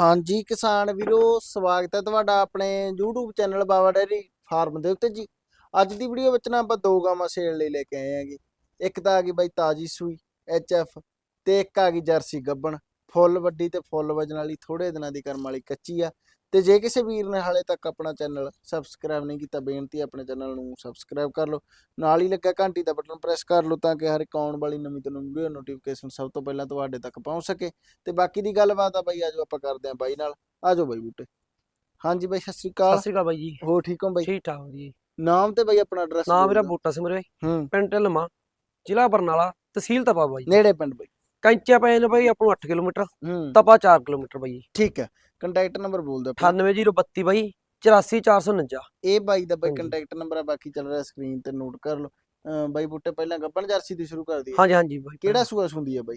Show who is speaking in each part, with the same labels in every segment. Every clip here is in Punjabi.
Speaker 1: ਹਾਂਜੀ ਕਿਸਾਨ ਵੀਰੋ, ਸਵਾਗਤ ਹੈ ਤੁਹਾਡਾ ਆਪਣੇ YouTube channel Baba dairy farm ਦੇ ਉੱਤੇ ਜੀ। ਅੱਜ ਦੀ ਵੀਡੀਓ ਵਿੱਚ ਨਾ ਆਪਾਂ ਦੋ ਗਾਵਾਂ ਸੇਲ ਲਈ ਲੈ ਕੇ ਆਏ ਆਂਗੇ ਇੱਕ ਤਾਂ ਆ ਗਈ ਬਾਈ ਤਾਜੀ ਸੂਈ HF ਤੇ ਇੱਕ ਆ ਗਈ ਜਰਸੀ ਗੱਬਣ। ਫੁੱਲ ਵੱਡੀ ਤੇ ਫੁੱਲ ਵਜਣ ਵਾਲੀ ਥੋੜੇ ਦਿਨਾਂ ਦੀ ਕਰਮ ਵਾਲੀ ਕੱਚੀ ਆ। ਤੇ ਜੇ ਕਿਸੇ ਵੀਰ ਨੇ ਹਾਲੇ ਤੱਕ ਆਪਣਾ ਚੈਨਲ ਸਬਸਕ੍ਰਾਈਬ ਨਹੀਂ ਕੀਤਾ ਬੇਨਤੀ ਆਪਣੇ ਚੈਨਲ ਨੂੰ ਸਬਸਕ੍ਰਾਈਬ ਕਰ ਲਓ। ਨਾਲ ਹੀ ਲੱਗਾ ਘੰਟੀ ਦਾ ਬਟਨ ਪ੍ਰੈਸ ਕਰ ਲਓ ਤਾਂ ਕਿ ਹਰ ਇੱਕ ਆਉਣ ਵਾਲੀ ਨਵੀਂ ਤੋਂ ਨਵੀਂ ਵੀਡੀਓ ਨੋਟੀਫਿਕੇਸ਼ਨ ਸਭ ਤੋਂ ਪਹਿਲਾਂ ਤੁਹਾਡੇ ਤੱਕ ਪਹੁੰਚ ਸਕੇ। ਤੇ ਬਾਕੀ ਦੀ ਗੱਲਬਾਤ ਆ ਬਾਈ ਆਜੋ ਆਪਾਂ ਕਰਦੇ ਆਂ ਬਾਈ ਨਾਲ। ਆਜੋ ਬਾਈ ਬੂਟੇ। ਹਾਂਜੀ ਬਾਈ ਸਤਿ ਸ਼੍ਰੀ
Speaker 2: ਸਤਿ
Speaker 1: ਅਕਾਲ
Speaker 2: ਸ਼੍ਰੀ ਅਕਾਲ ਬਾਈ ਜੀ।
Speaker 1: ਹੋ ਠੀਕ ਹੋ ਬਾਈ?
Speaker 2: ਠੀਕ ਠਾਕ ਜੀ।
Speaker 1: ਨਾਮ ਤੇ ਬਾਈ ਆਪਣਾ ਐਡਰੈਸ
Speaker 2: ਨਾਮ ਮੇਰਾ ਬੂਟਾ ਸਿਮਰੇ
Speaker 1: ਹੂੰ।
Speaker 2: ਪਿੰਡ ਢਲਮਾ ਜ਼ਿਲ੍ਹਾ ਬਰਨਾਲਾ ਤਹਿਸੀਲ ਤਪਾ ਬਾਈ।
Speaker 1: ਨੇੜੇ ਪਿੰਡ ਬਾਈ।
Speaker 2: ਕੈਂਚਾ ਨੇ ਬਾਈ ਆਪਾਂ ਨੂੰ 8 ਕਿਲੋਮੀਟਰ। ਤਪਾ 4 ਕਿਲੋਮੀਟਰ ਬਾਈ
Speaker 1: ਠੀਕ ਹੈ। ਕੰਟੈਕਟ ਨੰਬਰ ਬੋਲ ਦਿਓ ਆਪਣਾ।
Speaker 2: 98032 ਬਾਈ 84449
Speaker 1: ਇਹ ਬਾਈ ਦਾ ਬਾਈ। ਕੰਟੈਕਟ ਨੰਬਰ ਆ ਬਾਕੀ ਚੱਲ ਰਿਹਾ ਸਕਰੀਨ ਤੇ ਨੋਟ ਕਰ ਲਓ। ਬਾਈ ਬੂਟੇ ਪਹਿਲਾਂ ਗੱਬਣ ਜਰਸੀ ਦੀ ਸ਼ੁਰੂ ਕਰ ਦਈਏ
Speaker 2: ਹਾਂਜੀ ਹਾਂਜੀ ਬਾਈ।
Speaker 1: ਕਿਹੜਾ ਸੂਆ ਹੁੰਦੀ ਹੈ ਬਾਈ?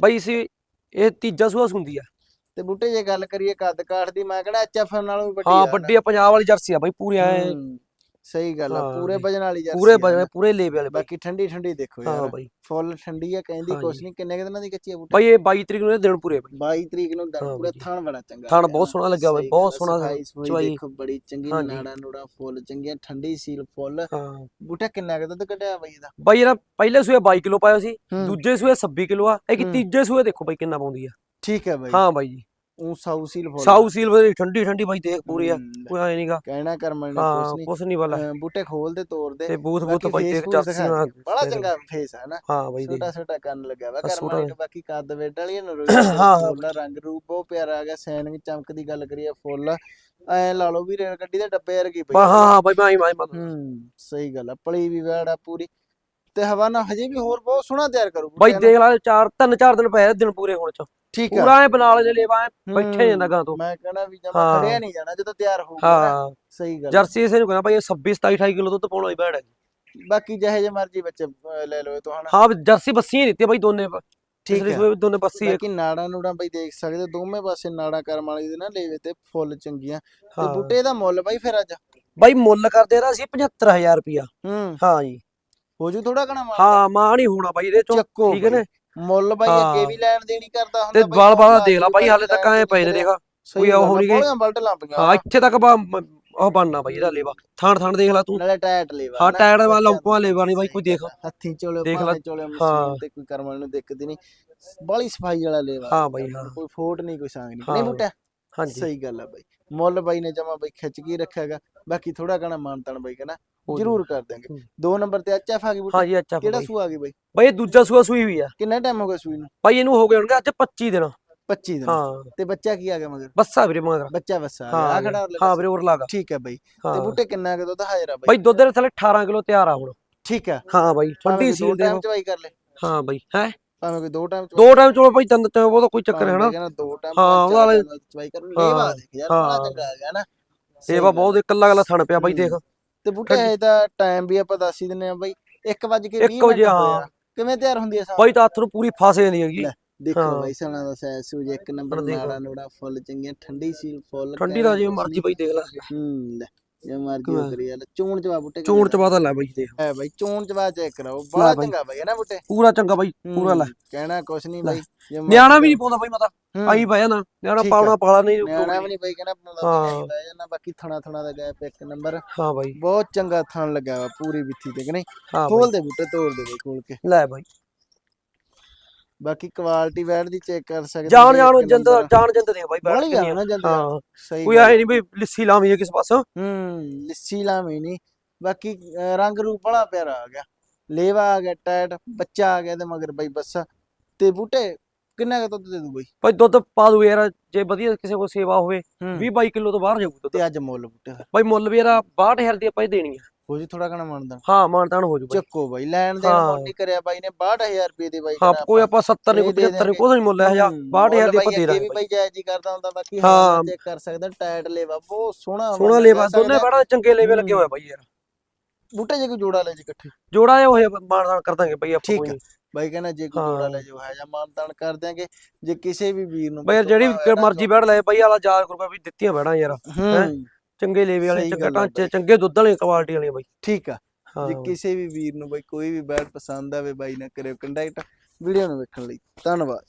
Speaker 2: ਬਾਈ ਸੀ ਇਹ ਤੀਜਾ ਸੂਆ ਹੁੰਦੀ ਆ।
Speaker 1: ਤੇ ਬੂਟੇ ਜੇ ਗੱਲ ਕਰੀਏ ਕੱਦ ਕਾਠ ਦੀ ਮੈਂ ਕਹਿੰਦਾ ਐਚਐਫ ਨਾਲੋਂ ਵੀ ਵੱਡੀ
Speaker 2: ਹਾਂ
Speaker 1: ਆ।
Speaker 2: ਵੱਡੀ ਆ ਪੰਜਾਬ ਵਾਲੀ ਜਰਸੀ ਆ ਬਾਈ ਪੂਰੀ ਐ
Speaker 1: ਹੂੰ, ਸਹੀ ਗੱਲ ਆ
Speaker 2: ਹਾਂ
Speaker 1: ਪੂਰੇ। ਵਜਨ ਵਾਲੀ ਜਰਸੀ
Speaker 2: ਪੂਰੇ
Speaker 1: ਆ
Speaker 2: ਬਜਣੇ
Speaker 1: ਨਾ।
Speaker 2: ਪੂਰੇ ਲੇਵੇ ਵਾਲੇ ਬਾਈ
Speaker 1: ਬਾਕੀ ਠੰਡੀ ਠੰਡੀ ਦੇਖੋ
Speaker 2: ਹਾਂ
Speaker 1: ਯਾਰ
Speaker 2: ਬਾਈ
Speaker 1: ਫੁੱਲ ਠੰਡੀ ਆ ਕਹਿੰਦੀ ਕੁਛ। ਨਹੀਂ ਕਿੰਨੇ ਕੁ ਦਿਨਾਂ ਦੀ ਕੱਚੀ ਆ ਬੂਟੇ
Speaker 2: ਬਾਈ ਇਹ 22 ਤਰੀਕ ਨੂੰ ਇਹ ਦਿਨ ਪੂਰੇ ਬਾਈ
Speaker 1: 22 ਤਰੀਕ ਨੂੰ
Speaker 2: ਹਾਂ
Speaker 1: ਪੂਰੇ
Speaker 2: ਬਾਈ।
Speaker 1: ਥਣ ਬੜਾ ਚੰਗਾ
Speaker 2: ਥਣ ਬਹੁਤ। ਸੋਹਣਾ ਲੱਗਿਆ ਬਾਈ, ਬਹੁਤ ਸੋਹਣਾ ਚਵਾਈ।
Speaker 1: ਦੇਖੋ ਬੜੀ ਚੰਗੀ। ਨਾੜਾ ਨੂੜਾ ਫੁੱਲ ਚੰਗੀਆਂ ਠੰਡੀ ਸੀਲ ਫੁੱਲ
Speaker 2: ਹਾਂ
Speaker 1: ਬੂਟਾ ਕਿੰਨਾ ਕੁ ਦੁੱਧ ਕੱਢਿਆ ਬਾਈ ਇਹਦਾ
Speaker 2: ਬਾਈ ਇਹਦਾ ਪਹਿਲੇ ਸੂਏ 22 ਕਿਲੋ ਪਾਇਆ ਸੀ ਦੂਜੇ ਸੂਏ 26 ਕਿਲੋ ਆ ਇਹ
Speaker 1: ਹੂੰ।
Speaker 2: ਤੀਜੇ ਸੂਏ ਦੇਖੋ ਬਾਈ ਕਿੰਨਾ ਪਾਉਂਦੀ ਆ
Speaker 1: ਠੀਕ ਹੈ ਬਾਈ
Speaker 2: ਹਾਂ ਬਾਈ ਜੀ
Speaker 1: ਉਹ ਸਾਊ ਸੀਲ ਫੁੱਲ।
Speaker 2: ਸਾਊ ਸੀਲ ਵਾਲੀ ਠੰਡੀ ਠੰਡੀ ਬਾਈ ਦੇਖ ਪੂਰੀ ਆ। ਕੋਈ ਐ ਨਹੀਂਗਾ
Speaker 1: ਕਹਿਣਾ ਕਰਮਣ ਨੇ ਕੁਛ ਨਹੀਂ
Speaker 2: ਕੁਛ ਨਹੀਂ ਵਾਲਾ।
Speaker 1: ਬੂਟੇ ਖੋਲ ਦੇ ਤੋੜ ਦੇ।
Speaker 2: ਤੇ ਬੂਥ ਬੂਥ ਬਾਈ ਦੇਖ ਚਾਸੀ
Speaker 1: ਬੜਾ ਚੰਗਾ ਫੇਸ ਹੈ ਨਾ।
Speaker 2: ਹਾਂ ਬਾਈ
Speaker 1: ਛੋਟਾ ਛੋਟਾ ਕੰਨ ਲੱਗਿਆ ਵਾ
Speaker 2: ਆ
Speaker 1: ਕਰਮਾਂ
Speaker 2: ਛੋਟਾ
Speaker 1: ਨੇ ਬਾਕੀ ਕੱਦ ਵੇਟ ਵਾਲੀ ਨੂੰ
Speaker 2: ਹਾਂ, ਹਾਂ।
Speaker 1: ਰੰਗ ਰੂਪ ਬਹੁਤ ਪਿਆਰਾ ਆ ਗਿਆ ਸੈਨਿੰਗ ਚਮਕ ਦੀ ਗੱਲ ਕਰੀਏ ਫੁੱਲ। ਐ ਲਾ ਲਓ ਵੀ ਰੇਲ ਗੱਡੀ ਦੇ ਡੱਬੇ ਵਰਗੀ ਪਈ।
Speaker 2: ਹਾਂ ਹਾਂ ਬਾਈ ਮੈਂ ਮੈਂ
Speaker 1: ਹੂੰ ਸਹੀ ਗੱਲ ਆ ਪਲੀ ਵੀ ਵੈੜ ਪੂਰੀ। ਤੇ ਹਵਾ ਨਾ ਹਜੇ ਵੀ ਹੋਰ ਬਹੁਤ ਸੋਹਣਾ ਤਿਆਰ ਕਰੂ
Speaker 2: ਬਾਈ ਦੇਖ ਲੈ ਚਾਰ ਤਿੰਨ ਚਾਰ ਦਿਨ ਪਏ ਆ ਦਿਨ ਪੂਰੇ ਹੋਣ ਚ।
Speaker 1: ਠੀਕ ਆ।
Speaker 2: ਪੂਰਾ ਐ ਬਣਾ ਲੈ ਲੇਵਾ ਐਂ ਬੈਠੇ ਜਾਂਦਾ ਗਾਂ ਤੋਂ।
Speaker 1: ਮੈਂ ਕਹਣਾ ਵੀ ਜਮਾ। ਖੜਿਆ ਨਹੀਂ ਜਾਣਾ ਜਦੋਂ ਤਿਆਰ ਹੋਊਗਾ
Speaker 2: ਹਾਂ।
Speaker 1: ਸਹੀ ਗੱਲ।
Speaker 2: ਜਰਸੀ ਇਸੇ ਨੂੰ ਕਹਿੰਦਾ ਬਾਈ ਇਹ 26 27 28 ਕਿਲੋ ਦੁੱਧ ਪਾਉਣਾ ਹੀ ਬੈੜ ਹੈ
Speaker 1: ਬਾਕੀ ਜਿਹੇ ਜੇ ਮਰਜ਼ੀ ਬੱਚੇ ਅਹ, ਲੈ ਲਓ ਤੁਹਾਨੂੰ
Speaker 2: ਹਾਂ ਜਰਸੀ ਬੱਸੀਆਂ ਹੀ ਦਿੱਤੀ ਬਾਈ ਦੋਨੇ
Speaker 1: ਠੀਕ ਹੈ
Speaker 2: ਦੋਨੇ ਬੱਸੀ ਹੈ
Speaker 1: ਬਾਕੀ ਨਾੜਾਂ ਨੂੜਾਂ ਬਈ ਦੇਖ ਸਕਦੇ ਦੋਵੇਂ ਪਾਸੇ ਨਾੜਾਂ ਕਰਮ ਵਾਲੀ ਦੇ ਨਾ ਲੇਵੇ ਤੇ ਫੁੱਲ ਚੰਗੀਆਂ। ਤੇ ਬੂਟੇ ਦਾ ਮੁੱਲ ਬਾਈ ਫਿਰ ਅੱਜ?
Speaker 2: ਬਾਈ ਮੁੱਲ ਕਰਦੇ ਇਹਦਾ ਸੀ 75000 ਰੁਪਿਆ
Speaker 1: ਹਾਂ
Speaker 2: ਜੀ।
Speaker 1: ਹੋ ਜੂ ਥੋੜਾ ਕਣਾ
Speaker 2: ਹਾਂ ਮਾਂ ਨਹੀਂ ਹੋਣਾ ਬਾਈ ਇਹਦੇ ਚੋਂ
Speaker 1: ਚੱਕੋ
Speaker 2: ਠੀਕ ਹੈ ਨੇ?
Speaker 1: ਮੁੱਲ ਬਾਈ ਅੱਗੇ। ਵੀ ਲੈਣ ਦੇਣੀ ਕਰਦਾ
Speaker 2: ਤੇ
Speaker 1: ਹੁੰਦਾ
Speaker 2: ਵਾਲ ਵਾਲ ਦੇਖ ਲਾ ਬਾਈ ਹਾਲੇ ਤੱਕ ਐ ਪਏ ਨੇ ਦੇਖ।
Speaker 1: ਕੋਈ
Speaker 2: ਉਹ ਨੀ ਗੇ।
Speaker 1: ਬੋਲੀਆਂ ਬਲਟ ਲਾਂਪੀਆਂ
Speaker 2: ਹਾਂ ਇੱਥੇ ਤੱਕ ਉਹ ਬਣਨਾ ਬਾਈ ਇਹਦਾ ਲੇਵਾ। ਥਾਣ ਥਾਣ ਦੇਖ ਲੈ ਤੂੰ।
Speaker 1: ਨਾਲੇ ਟਾਇਟ ਲੇਵਾ
Speaker 2: ਹਾਂ
Speaker 1: ਨਾ,
Speaker 2: ਟਾਇਰ ਵਾਲਾ ਲੰਪਾ ਲੇਵਾ ਨਹੀਂ ਬਾਈ ਕੋਈ ਦੇਖ।
Speaker 1: ਹੱਥੀਂ ਚੋਲੇ
Speaker 2: ਦੇਖ ਲਾ।
Speaker 1: ਚੋਲੇ। ਮਸ਼ੀਨ ਤੇ ਕੋਈ ਕਰਮ ਵਾਲੇ ਨੂੰ ਦਿੱਕਤ ਨਹੀਂ। ਬਾਲੀ ਸਫ਼ਾਈ ਵਾਲਾ ਲੇਵਾ।
Speaker 2: ਹਾਂ ਬਾਈ ਹਾਂ।
Speaker 1: ਕੋਈ ਫੋਟ ਨਹੀਂ ਕੋਈ ਸੰਗ ਨਹੀਂ। ਨਹੀਂ
Speaker 2: ਬਾਈ। ਹਾਂਜੀ।
Speaker 1: ਸਹੀ ਗੱਲ ਆ ਬਾਈ। ਮੁੱਲ ਬਾਈ ਨੇ ਜਮਾ ਬਾਈ ਖਿੱਚ ਕੇ ਰੱਖਿਆਗਾ ਬਾਕੀ ਥੋੜਾ ਕਣਾ ਮਾਨਤਨ ਬਾਈ ਕਹਿੰਦਾ। ਜ਼ਰੂਰ ਕਰ ਦਾਂਗੇ। ਦੋ ਨੰਬਰ ਤੇ ਐਚਐਫ ਆ ਗਈ ਬੂਟਾ
Speaker 2: ਹਾਂ ਜੀ ਅੱਛਾ
Speaker 1: ਕਿਹੜਾ
Speaker 2: ਬਾਈ।
Speaker 1: ਸੂ ਆ ਗਈ ਬਾਈ?
Speaker 2: ਬਾਈ ਦੂਜਾ ਸੂਆ ਸੂਈ ਵੀ ਆ।
Speaker 1: ਕਿੰਨਾ ਟਾਈਮ ਹੋ ਗਿਆ ਸੂਈ ਨੂੰ?
Speaker 2: ਬਾਈ ਇਹਨੂੰ ਹੋ ਗਏ ਹੋਣਗੇ ਅੱਜ 25 ਦਿਨ।
Speaker 1: 25 ਦਿਨ।
Speaker 2: ਹਾਂ।
Speaker 1: ਤੇ ਬੱਚਾ ਕੀ ਆ ਗਿਆ ਮਗਰ?
Speaker 2: ਬੱਸਾ ਵੀਰੇ ਮਗਰ।
Speaker 1: ਬੱਚਾ ਵਸਾ ਆ। ਖੜਾ
Speaker 2: ਹਾਂ। ਵੀਰੇ। ਹੋਰ ਲਾਗਾ
Speaker 1: ਠੀਕ ਹੈ ਬਾਈ। ਤੇ ਬੂਟੇ ਕਿੰਨਾ ਕੁ ਦੁੱਧ ਹਾਜ਼ਰ ਆ ਬਾਈ?
Speaker 2: ਬਾਈ ਦੁੱਧ ਦੇ ਥੱਲੇ 18 ਕਿਲੋ ਤਿਆਰ ਆ ਹੁਣ।
Speaker 1: ਠੀਕ ਹੈ
Speaker 2: ਹਾਂ ਬਾਈ ਠੰਡੀ ਦੇ
Speaker 1: ਟਾਈਮ ਚ ਬਾਈ ਕਰ ਲੈ।
Speaker 2: ਹਾਂ ਬਾਈ ਹੈ?
Speaker 1: ਭਾਵੇਂ ਕੋਈ ਦੋ ਟਾਈਮ
Speaker 2: ਦੋ ਟਾਈਮ ਚਲੋ ਬਾਈ ਤਿੰਨ ਤੇ ਉਹਦਾ ਕੋਈ ਚੱਕਰ ਹੈ ਨਾ।
Speaker 1: ਕਹਿੰਦਾ ਦੋ ਟਾਈਮ
Speaker 2: ਹਾਂ, ਉਹਦਾ ਵਾਲੇ-
Speaker 1: ਚਵਾਈ ਕਰ
Speaker 2: ਹਾਂ,
Speaker 1: ਲੇਵਾ ਦੇਖ ਯਾਰ ਬੜਾ। ਚੰਗਾ ਗਿਆ ਨਾ।
Speaker 2: ਇਹ ਵਾ ਬਹੁਤ ਇਕੱਲਾ ਇਕੱਲਾ ਥਣ ਪਿਆ ਬਾਈ ਦੇਖ।
Speaker 1: ਤੇ ਬੂਟੇ ਤਾਂ ਟਾਈਮ ਵੀ ਆਪਾਂ ਦੱਸ ਹੀ ਦਿੰਨੇ ਆ ਬਾਈ। 1 ਵਜੇ ਕੇ 20
Speaker 2: ਇੱਕ ਵਜੇ, ਹਾਂ।
Speaker 1: ਕਿਵੇਂ ਤਿਆਰ ਹੁੰਦੀ ਹੈ ਸਾਹ
Speaker 2: ਬਾਈ ਤਾਂ ਹੱਥ ਨੂੰ ਪੂਰੀ ਫਸ ਜਾਂਦੀ ਹੈਗੀ।
Speaker 1: ਲੈ, ਦੇਖੋ
Speaker 2: ਹਾਂ।
Speaker 1: ਬਾਈ ਸਣਾ ਦਾ ਸੈਸ ਸੂਜ ਇੱਕ ਨੰਬਰ। ਨਾੜਾ ਫੁੱਲ ਚੰਗੀਆਂ ਠੰਡੀ ਸੀਲ ਫੁੱਲ
Speaker 2: ਠੰਡੀ ਦਾ ਜਿਵੇਂ ਮਰਜ਼ੀ ਬਾਈ ਦੇਖ ਲੈ।
Speaker 1: ਹੂੰ ਲੈ। ਜੇ ਮਰਜ਼ੀ? ਉਹ ਕਰੀ ਲੈ ਚੂਣ ਚਵਾ ਬੂਟੇ
Speaker 2: ਚੂਣ ਚਵਾ ਤਾਂ ਲੈ ਬਾਈ ਦੇਖ।
Speaker 1: ਹੈ ਬਾਈ ਚੂਣ ਚਵਾ ਚੈੱਕ ਕਰਾਓ। ਬੜਾ
Speaker 2: ਬਾਈ।
Speaker 1: ਚੰਗਾ ਬਾਈ ਹੈ ਨਾ ਬੂਟੇ?
Speaker 2: ਪੂਰਾ ਚੰਗਾ ਬਾਈ ਪੂਰਾ ਲੈ।
Speaker 1: ਕਹਿਣਾ ਕੁਛ ਨਹੀਂ। ਬਾਈ ਜੇ
Speaker 2: ਨਿਆਣਾ ਵੀ ਨਹੀਂ ਪਾਉਂਦਾ ਬਾਈ ਮਤਾ।
Speaker 1: ਹੂੰ,
Speaker 2: ਆਈ ਪਾਇਆ ਨਾ ਨਿਆਣਾ
Speaker 1: ਠੀਕ ਆ।
Speaker 2: ਪਾਉਣਾ ਪਾਲਾ ਨਹੀਂ
Speaker 1: ਨਿਆਣਾ ਵੀ ਨਹੀਂ ਬਾਈ ਕਹਿਣਾ ਬਣਾਉਂਦਾ
Speaker 2: ਹਾਂ।
Speaker 1: ਬਹਿ ਜਾਣਾ। ਬਾਕੀ ਥਣਾ ਥਣਾ ਦਾ ਗੈਪ ਇੱਕ ਨੰਬਰ।
Speaker 2: ਹਾਂ ਬਾਈ।
Speaker 1: ਬਹੁਤ ਚੰਗਾ ਥਣ ਲੱਗਾ ਵਾ ਪੂਰੀ ਵਿੱਥੀ ਤੇ ਕਿ ਨਹੀਂ?
Speaker 2: ਹਾਂ
Speaker 1: ਖੋਲ ਦੇ ਬੂਟੇ ਤੋੜ ਦੇ ਬਾਈ ਖੋਲ ਕੇ।
Speaker 2: ਲੈ ਬਾਈ।
Speaker 1: ਬਾਕੀ ਕੁਆਲਿਟੀ ਵੈਟ ਦੀ ਚੈੱਕ ਕਰ ਸਕਦੇ
Speaker 2: ਜਾਣ ਜਾਣ ਜੰਦ। ਜਾਣ ਜੰਦ ਦੇ ਬਾਈ ਬੈਠ ਕੇ
Speaker 1: ਜਾਣ ਨਾ ਜੰਦ
Speaker 2: ਹਾਂ।
Speaker 1: ਸਹੀ
Speaker 2: ਕੋਈ। ਆਏ ਨਹੀਂ ਵੀ ਲਿੱਸੀ ਲਾਵੀਂ ਕਿਸ ਪਾਸੋਂ।
Speaker 1: ਹੂੰ ਲਿੱਸੀ ਲਾਵੀਂ ਨਹੀਂ ਬਾਕੀ ਰੰਗ ਰੂਪ ਬੜਾ ਪਿਆਰਾ ਆ ਗਿਆ। ਲੇਵਾ ਆ ਗਿਆ ਟੈਟ ਬੱਚਾ ਆ ਗਿਆ ਤੇ ਮਗਰ ਬਾਈ ਬੱਸਾ। ਤੇ ਬੂਟੇ ਕਿੰਨਾ ਕੁ ਦੁੱਧ ਦੇ ਦੂ ਬਾਈ?
Speaker 2: ਭਾਈ ਦੁੱਧ ਪਾ ਦੂ ਯਾਰ ਜੇ ਵਧੀਆ ਕਿਸੇ ਕੋਲ ਸੇਵਾ ਹੋਵੇ
Speaker 1: ਹੂੰ।
Speaker 2: 20 22 ਕਿਲੋ ਤੋਂ ਬਾਹਰ ਜਾਊ ਦੁੱਧ।
Speaker 1: ਤੇ ਅੱਜ ਮੁੱਲ ਬੂਟੇ
Speaker 2: ਭਾਈ ਮੁੱਲ ਵੀ ਇਹਦਾ 62000 ਦੀ ਆਪਾਂ ਹੀ ਦੇਣੀ ਆ।
Speaker 1: ਹੋ ਜੀ ਥੋੜਾ ਕਣਾ ਮੰਨਦਾ
Speaker 2: ਹਾਂ ਮਾਨਤਾਨ ਹੋ ਜੂ ਬਾਈ
Speaker 1: ਚੱਕੋ ਬਾਈ ਲੈਣ ਦੇ
Speaker 2: ਹਾਂ।
Speaker 1: ਮੁੱਲ ਨਹੀਂ ਕਰਿਆ ਬਾਈ ਨੇ 62000 ਰੁਪਏ ਦੇ ਬਾਈ
Speaker 2: ਹਾਂ ਕੋਈ ਆਪਾਂ 70 ਨਹੀਂ
Speaker 1: ਇਹ
Speaker 2: ਕੋਈ
Speaker 1: ਦੇ
Speaker 2: 75 ਨਹੀਂ। ਕੋਈ ਨਹੀਂ ਮੁੱਲ ਹੈ ਜਾਂ
Speaker 1: ਹੂੰ,
Speaker 2: 62000 ਦੀ
Speaker 1: ਮੁੱਲ
Speaker 2: ਆਪਾਂ ਦੇ
Speaker 1: ਅੱਗੇ ਵੀ ਬਾਈ ਜਾਇਜ਼ ਹੀ ਕਰਦਾ ਹੁੰਦਾ ਬਾਕੀ
Speaker 2: ਹਾਂ।
Speaker 1: ਹਾਂ ਚੈੱਕ ਕਰ ਸਕਦੇ ਟਾਇਟ ਲੇਵਾ ਬਹੁਤ ਸੋਹਣਾ
Speaker 2: ਸੋਹਣਾ ਲੇਵਾ ਦੋਨੇ। ਬੜਾ ਚੰਗੇ ਲੇਵੇ ਲੱਗੇ। ਹੋਏ ਬਾਈ ਯਾਰ
Speaker 1: ਬੂਟੇ ਜੇ ਕੋਈ ਜੋੜਾ ਲੈ ਜੇ ਇਕੱਠੇ
Speaker 2: ਜੋੜਾ ਇਹ ਹੋਇਆ ਮਾਨਤਾਨ ਕਰ ਦਾਂਗੇ ਬਾਈ ਆਪਾਂ
Speaker 1: ਠੀਕ
Speaker 2: ਕੋਈ।
Speaker 1: ਬਾਈ ਕਹਿੰਦਾ ਜੇ ਕੋਈ ਜੋੜਾ
Speaker 2: ਹਾਂ।
Speaker 1: ਲੈ ਜੋ ਹੈ ਜਾਂ ਮਾਨਤਾਨ ਕਰ ਦਿਆਂਗੇ ਜੇ ਕਿਸੇ ਵੀ ਵੀਰ ਨੂੰ
Speaker 2: ਬਾਈ ਯਾਰ ਜਿਹੜੀ ਮਰਜ਼ੀ ਬੈੜ ਲੈ ਬਾਈ ਵਾਲਾ 1000 ਰੁਪਏ ਵੀ ਦਿੱਤੀਆਂ ਬੈੜਾਂ ਯਾਰ
Speaker 1: ਹੂੰ
Speaker 2: ਚੰਗੇ ਲੇਵੇ ਵਾਲੇ ਚੰਗੇ ਢਾਂਚੇ। ਚੰਗੇ ਦੁੱਧ ਵਾਲੇ ਕੁਆਲਿਟੀ ਵਾਲੇ ਬਾਈ।
Speaker 1: ਠੀਕ ਆ। ਜੇ ਕਿਸੇ ਵੀ ਵੀਰ ਨੂੰ ਬਾਈ ਕੋਈ ਵੀ ਬੈਟ ਪਸੰਦ ਆਵੇ ਬਾਈ ਨਾਲ ਕਰਿਓ ਕੰਟੈਕਟ ਵੀਡੀਓ ਨੂੰ ਵੇਖਣ ਲਈ ਧੰਨਵਾਦ।